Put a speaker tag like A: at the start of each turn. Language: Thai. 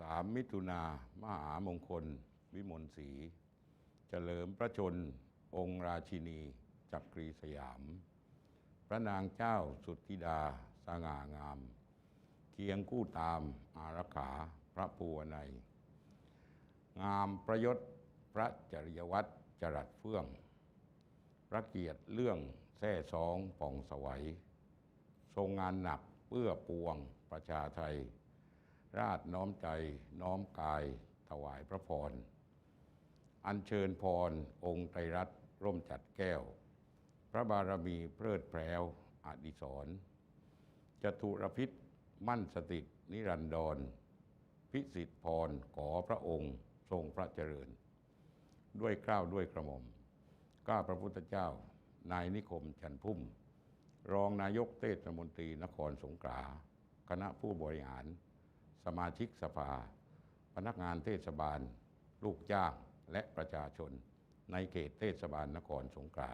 A: 13มิถุนามหามงคล วิมลศรีเฉลิมพระชน องค์ราชินี จักรีสยาม พระนางเจ้าสุทธิดาสง่างาม เคียงคู่ตามอารักขาพระภูวนัย งามประยศพระจริยวัตรจรัสเฟื่อง พระเกียรติเรื่องแท่สองป่องสวัย ทรงงานหนักเพื่อปวงประชาไทย ราชน้อมใจน้อมกายถวายพระพร อัญเชิญพร องค์ไตรรัตน์ร่มจัดแก้ว พระบารมีเพลิดเพลวอดิศรจตุรพิษมั่นสตินิรันดร พิสิทธิพรขอพระองค์ทรงพระเจริญ ด้วยเกล้าวด้วยกระหม่อมก้าพระพุทธเจ้า นายนิคมชันพุ่ม รองนายกเทศมนตรีนครสงขลาคณะผู้บริหาร มาชิกสภา พนักงานเทศบาล ลูกจ้างและประชาชน ในเขตเทศบาลนครสงขลา